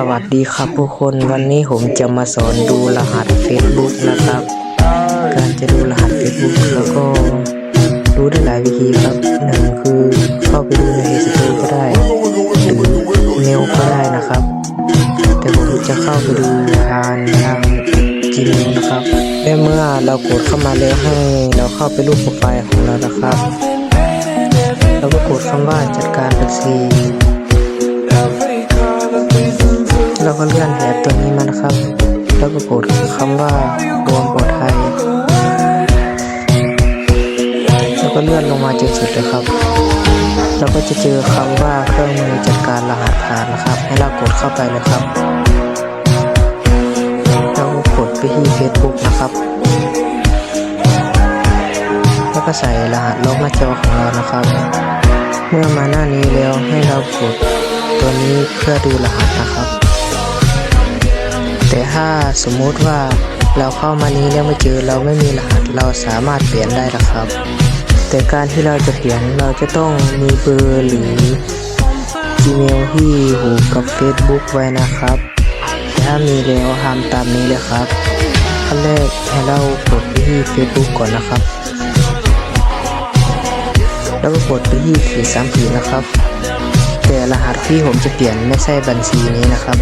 สวัสดีครับทุกคนวันนี้ผมจะมาสอนดูรหัส Facebook นะครับ การจะดูรหัส Facebook แล้วก็ดูได้หลายวิธีครับหนึ่งคือเข้าไปดูใน Facebook ก็ได้หรือเมลก็ได้นะครับ แต่ผมจะเข้าไปดูผ่านทาง Gmail นะครับและเมื่อเรากดเข้ามาแล้วให้เราเข้าไปรูปโปรไฟล์ของเรานะครับแล้วก็กดคำว่าจัดการบัญชี เราก็เลื่อนแถบตัวนี้มานะครับ แล้วก็กดคำว่ารวมปลอดภัยแล้วก็เลื่อนลงมาจนสุดเลยครับเราก็จะเจอคำว่าเครื่องมือจัดการรหัสผ่านนะครับ ให้เรากดเข้าไปเลยครับแล้วก็กดไปที่ Facebook นะครับแล้วก็ใส่รหัสล็อกหน้าจอของเรานะครับ เมื่อมาหน้านี้แล้วให้เรากดตัวนี้เพื่อดูรหัสนะครับ แต่ถ้าสมมุติว่าเราเข้ามานี้แล้วไม่เจอเราไม่มีรหัสเราสามารถเปลี่ยนได้นะครับ แต่การที่เราจะเปลี่ยนเราจะต้องมีเบอร์หรือ Gmail ที่หูกับ Facebook ไว้นะครับถ้ามีแล้วทำตามนี้เลยครับขั้นแรกให้เรากดไปที่ Facebook ก่อนนะครับ แล้วก็กดไปที่ขีดสามขีดนะครับ รหัสที่ผมจะเปลี่ยนไม่ใช่บัญชีนี้นะครับ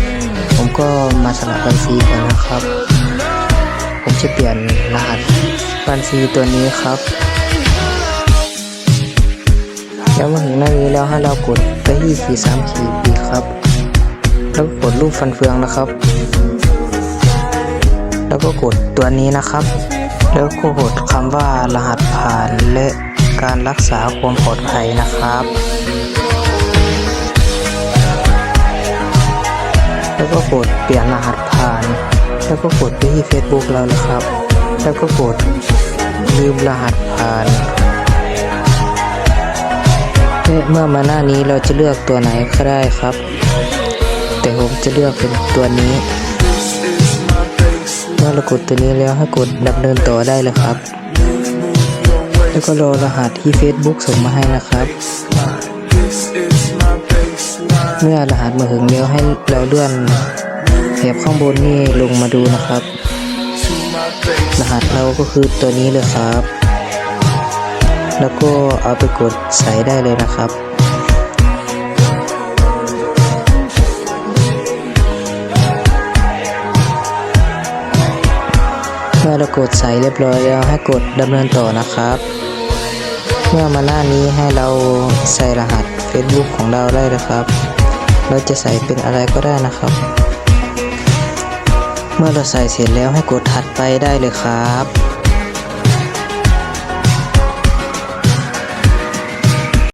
ผมก็มาสลับบัญชีก่อนนะครับ ผมจะเปลี่ยนรหัสบัญชีตัวนี้ครับแล้วมาถึงหน้านี้แล้วให้เรากดไปที่ขีดสามขีดอีกครับ แล้วก็กดรูปฟันเฟืองนะครับ แล้วก็กดตัวนี้นะครับ แล้วก็กดคำว่ารหัสผ่านและการรักษาความปลอดภัยนะครับ แล้วก็กดเปลี่ยนรหัสผ่าน แล้วก็กดไปที่ Facebook เราเลยครับ แล้วก็กดลืมรหัสผ่านเมื่อมาหน้านี้เราจะเลือกตัวไหนก็ได้ครับ แต่ผมจะเลือกเป็นตัวนี้ เมื่อเรากดตัวนี้แล้วให้กดดำเนินต่อได้เลยครับแล้วก็รอรหัสที่ Facebook ส่งมาให้นะครับ เมื่อรหัสมาถึงแล้วให้เราเลื่อนแถบข้างบนนี่ลงมาดูนะครับ รหัสเราก็คือตัวนี้เลยครับ แล้วก็เอาไปกดใส่ได้เลยนะครับเมื่อเรากดใส่เรียบร้อยแล้วให้กดดำเนินต่อนะครับ เมื่อมาหน้านี้ให้เราใส่รหัส Facebook ของเราได้นะครับ เราจะใส่เป็นอะไรก็ได้นะครับ เมื่อเราใส่เสร็จแล้วให้กดถัดไปได้เลยครับ